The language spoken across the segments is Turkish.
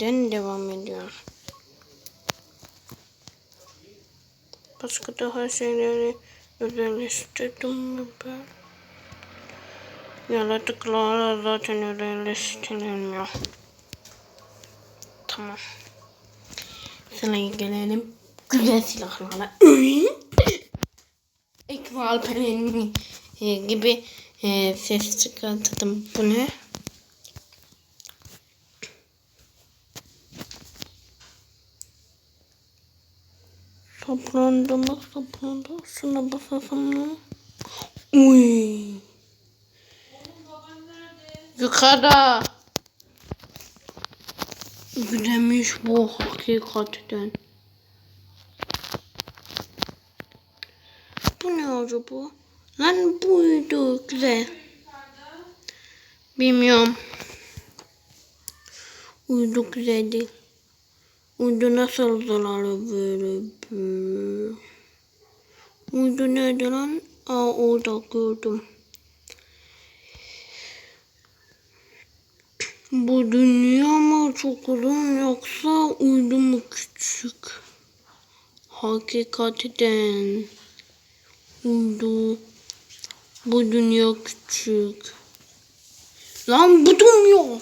neden devam ediyor? Başka daha şeyleri özelleştirdim ben? Yaratıklar zaten özelleştirilmiyor. Tamam. Sıraya gelelim. Güzel silahlarla. Ekval e, gibi e, ses çıkarttım. Bu ne? Saplandı mı? Saplandı. Şuna basasın mı? Uy. Yukarıda. Gülemiş bu hakikaten. Bu ne acaba? Lan buydu güzel. Bilmiyorum. Uydu güzel değil. Uydu nasıl zararlı böyle böyle. Uydu nerede lan? Aa orada gördüm. Bu dünya mı çok uzun yoksa uydu mu küçük? Hakikaten. Uydu. Bu dünya küçük. Lan bu dünya.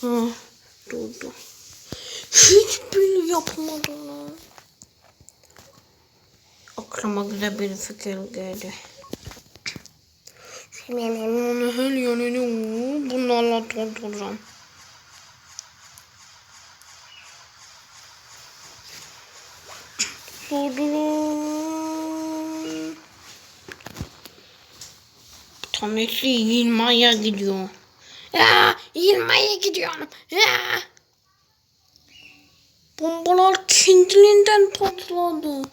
Ha, durdu. Hiçbir yapmadım lan. Aklıma güzel bir fikir geldi. Şuralarını her yanını bunlarla dolduracağım. Doldurun. Tanesi yılmaya gidiyor. Ya, yılmaya gidiyorum. Ya. Bombalar kendiliğinden patladı.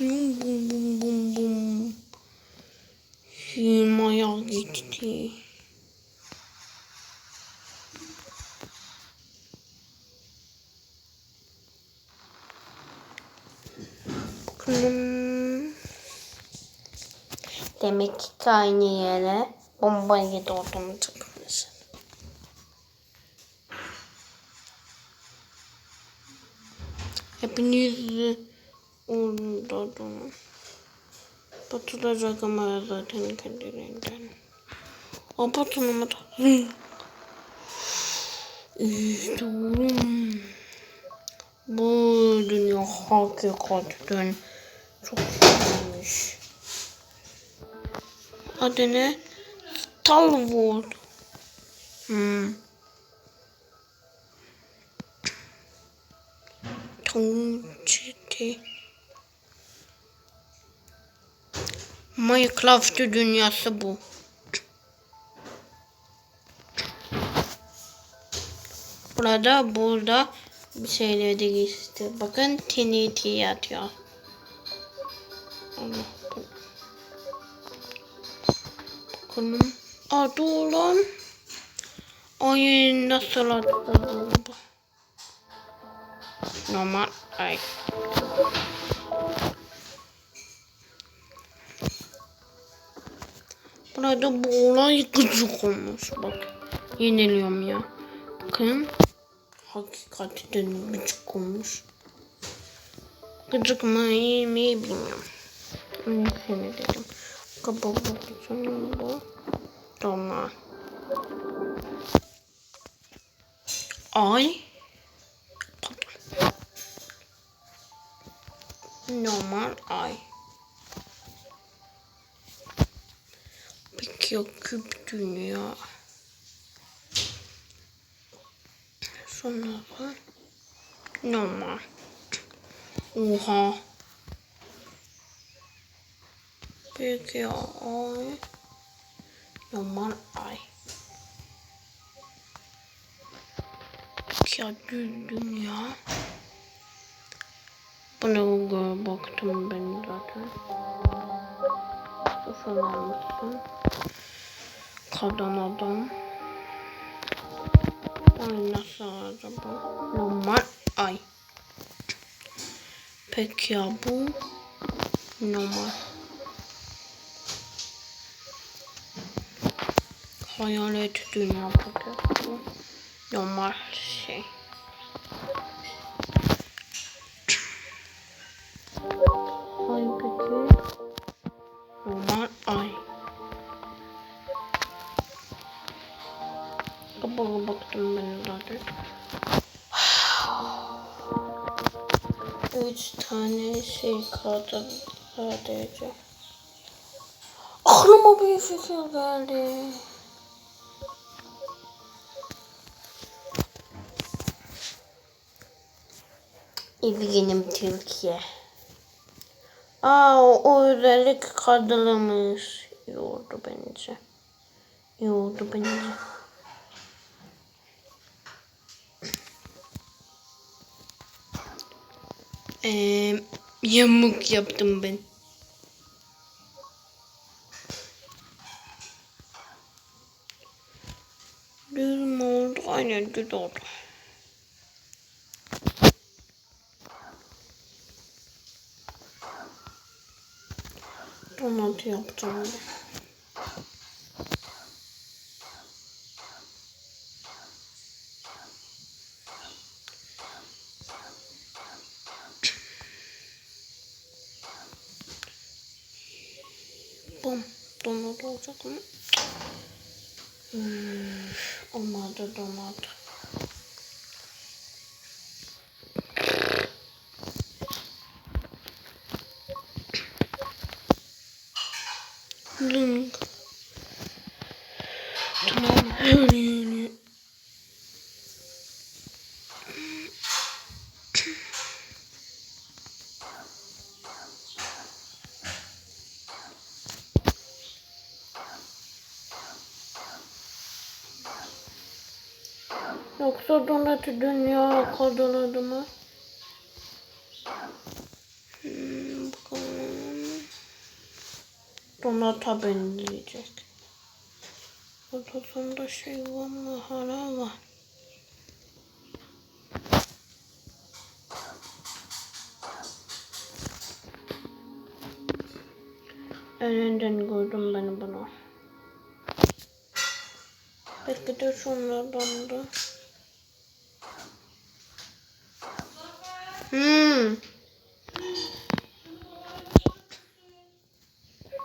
Bum bum bum bum bum. Yılmaya gitti. Bakalım. Demek ki aynı yere bombayı doğduğunu Hepiniz orada durun. Batılacak ama zaten kendilerinden. O batılmadı. İşte oğlum. Bu dünya hakikaten çok güzelmiş. Adı ne? Stalwart. Hmm. Tonçiti. Minecraft dünyası bu. Burada burada bir şeyler de geçti. Bakın TNT yatıyor. Bakalım. Adı olan oyun nasıl adı bu? Normal ay. Burada bu olay gıcık olmuş bak. Yeniliyorum ya. Bakın. Hakikaten gıcık olmuş. Gıcık mı iyi mi bilmiyorum. Seni dedim. Kapatıyorum bu. Tamam. Ay. Normal ay. Peki ya küp dünya? Sonra normal. Oha. Peki ya ay? Normal ay. Peki ya dünya? Buna Google'a baktım ben zaten. Ufal almıştım. Kadın adam. Ay nasıl acaba? Normal ay. Peki ya bu? Normal. Hayalet dünya paketi. Normal şey. Üç tane şey kaldı sadece. Aklıma bir fikir geldi. İzginim Türkiye. Aa o, özellik kadınlamış. İyi oldu bence. İyi bence. Ee, yamuk yaptım ben. Düz mü oldu? Aynen düz oldu. Donat yapacağım ben. Bum. Donat olacak mı? Hmm, olmadı donat. Link. Tamam. Yani. Yoksa donatı dünya kadın mı? Hmm, bakalım. Donata benzeyecek. Odasında şey var mı? Hala var. Önünden gördüm ben bunu. Belki de şunlardan da. Hmm.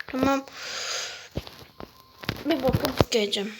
Tamam. Bir bakıp geleceğim.